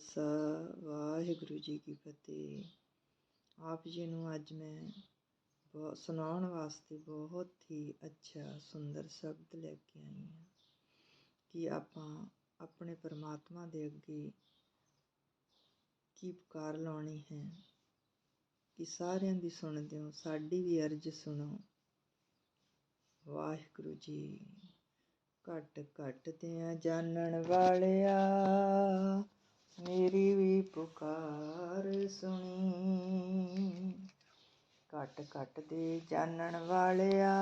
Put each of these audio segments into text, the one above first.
ਖਾਲਸਾ ਵਾਹਿਗੁਰੂ ਜੀ ਕੀ ਫਤਿਹ। ਆਪ ਜੀ ਨੂੰ ਅੱਜ ਮੈਂ ਬਹੁਤ ਸੁਣਾਉਣ ਵਾਸਤੇ ਬਹੁਤ ਹੀ ਅੱਛਾ, ਸੁੰਦਰ ਸ਼ਬਦ ਲੈ ਕੇ ਆਈ ਹਾਂ ਕਿ ਆਪਾਂ ਆਪਣੇ ਪਰਮਾਤਮਾ ਦੇ ਅੱਗੇ ਕੀ ਪੁਕਾਰ ਲਾਉਣੀ ਹੈ, ਕਿ ਸਾਰਿਆਂ ਦੀ ਸੁਣਦੇ ਹੋ ਸਾਡੀ ਵੀ ਅਰਜ਼ ਸੁਣੋ। ਵਾਹਿਗੁਰੂ ਜੀ ਘਟ ਘਟ ਤੇ ਜਾਣਨ ਵਾਲਿਆ। ਪੁਕਾਰ ਸੁਣੀ। ਘਟ ਘਟ ਦੇ ਜਾਣਨ ਵਾਲਿਆ,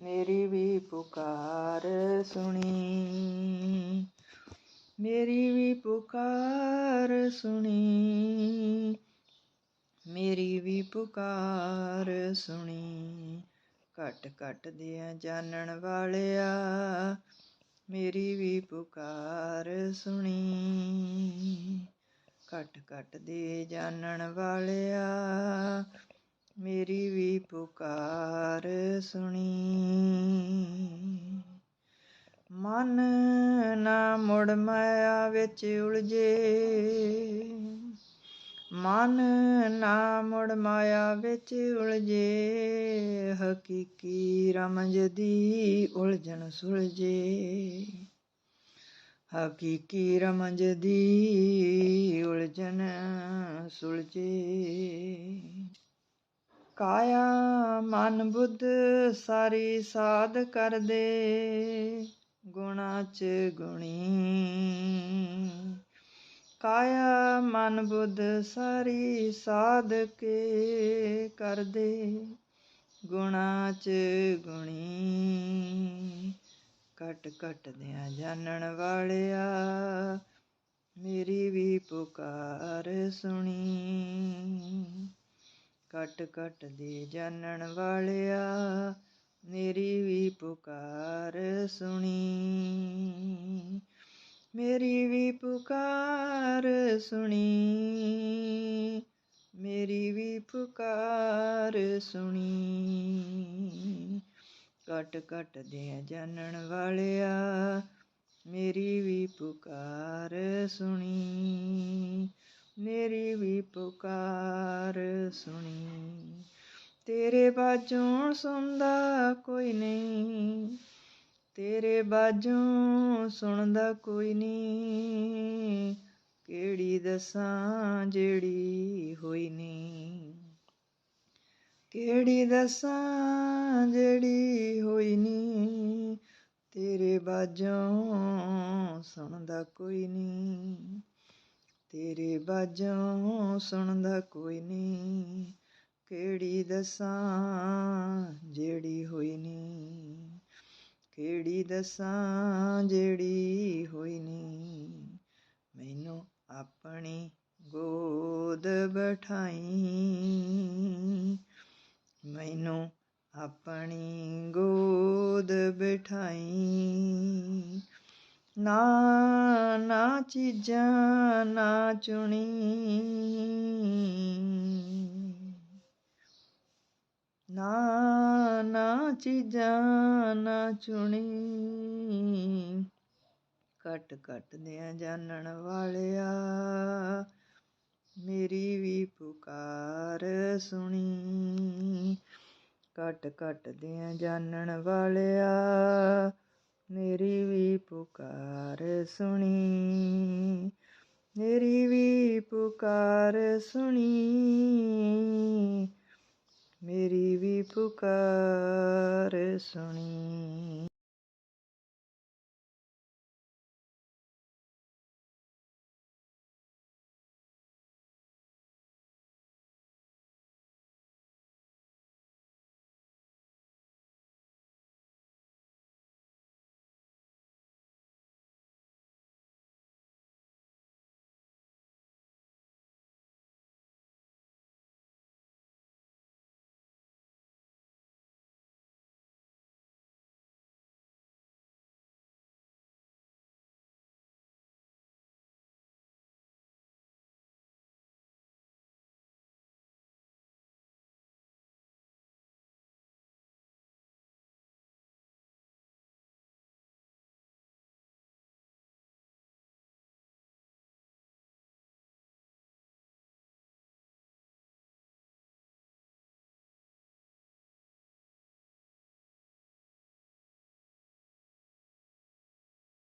ਮੇਰੀ ਵੀ ਪੁਕਾਰ ਸੁਣੀ। ਮੇਰੀ ਵੀ ਪੁਕਾਰ ਸੁਣੀ। ਮੇਰੀ ਵੀ ਪੁਕਾਰ ਸੁਣੀ। ਘਟ ਘਟ ਦੇ ਜਾਣਨ ਵਾਲਿਆ, ਮੇਰੀ ਵੀ ਪੁਕਾਰ ਸੁਣੀ। ਘਟ ਘਟ ਦੇ ਜਾਣਨ ਵਾਲਿਆ। ਮੇਰੀ ਵੀ ਪੁਕਾਰ ਸੁਣੀ। ਮਨ ਨਾ ਮੁੜ ਮਾਇਆ ਵਿੱਚ ਉਲਝੇ। ਮਨ ਨਾ ਮੁੜ ਮਾਇਆ ਵਿੱਚ ਉਲਝੇ। ਹਕੀਕੀ ਰਮਜ ਦੀ ਉਲਝਣ ਸੁਲਝੇ। ਹਕੀਕੀ ਰਮਜ ਦੀ ਸੁਲਝਣ ਸੁਲਝੇ। ਕਾਇਆ ਮਨ ਬੁੱਧ ਸਾਰੀ ਸਾਧ ਕਰਦੇ, ਗੁਣਾ ਚ ਗੁਣੀ। ਕਾਇਆ ਮਨ ਬੁੱਧ ਸਾਰੀ ਸਾਧ ਕੇ ਕਰਦੇ, ਗੁਣਾ ਚ ਗੁਣੀ। ਕਟ ਕਟ ਦਿਆਂ ਜਾਣਨ ਵਾਲਿਆ ਮੇਰੀ ਵੀ ਪੁਕਾਰ ਸੁਣੀ। ਕਟ ਕਟ ਦੇ ਜਾਣਨ ਵਾਲਿਆ, ਮੇਰੀ ਵੀ ਪੁਕਾਰ ਸੁਣੀ। ਮੇਰੀ ਵੀ ਪੁਕਾਰ ਸੁਣੀ। ਮੇਰੀ ਵੀ ਪੁਕਾਰ ਸੁਣੀ। ਕਟ ਕਟ ਦੇ ਜਾਣਨ ਵਾਲਿਆ, ਮੇਰੀ ਵੀ ਪੁਕਾਰ ਸੁਣੀ, ਮੇਰੀ ਵੀ ਪੁਕਾਰ ਸੁਣੀ। ਤੇਰੇ ਬਾਝੋਂ ਸੁਣਦਾ ਕੋਈ ਨਹੀਂ, ਤੇਰੇ ਬਾਝੋਂ ਸੁਣਦਾ ਕੋਈ ਨਹੀਂ, ਕਿਹੜੀ ਦਸਾਂ ਜਿਹੜੀ ਹੋਈ ਨਹੀਂ। ਕਿਹੜੀ ਦਸਾਂ ਜਿਹੜੀ ਹੋਈ ਨਹੀਂ ਤੇਰੇ ਬਾਜੋਂ ਸੁਣਦਾ ਕੋਈ ਨਹੀਂ। ਤੇਰੇ ਬਾਝੋਂ ਸੁਣਦਾ ਕੋਈ ਨਹੀਂ। ਕਿਹੜੀ ਦਸਾਂ ਜਿਹੜੀ ਹੋਈ ਨਹੀਂ। ਕਿਹੜੀ ਦਸਾਂ ਜਿਹੜੀ ਹੋਈ ਨਹੀਂ। ਮੈਨੂੰ ਆਪਣੀ ਗੋਦ ਬਿਠਾਈ। ਮੈਨੂੰ ਆਪਣੀ ਗੋਦ ਬਿਠਾਈ। ਨਾ ਨਾ ਚੀਜ਼ਾਂ ਨਾ ਚੁਣੀ। ਨਾ ਨਾ ਚੀਜ਼ਾਂ ਨਾ ਚੁਣੀ। ਘਟ ਘਟ ਦਿਆਂ ਜਾਣਨ ਵਾਲਿਆ, ਮੇਰੀ ਵੀ ਪੁਕਾਰ ਸੁਣੀ। ਘਟ ਘਟ ਦਿਆਂ ਜਾਣਨ ਵਾਲਿਆ, ਮੇਰੀ ਵੀ ਪੁਕਾਰ ਸੁਣੀ। ਮੇਰੀ ਵੀ ਪੁਕਾਰ ਸੁਣੀ। ਮੇਰੀ ਵੀ ਪੁਕਾਰ ਸੁਣੀ।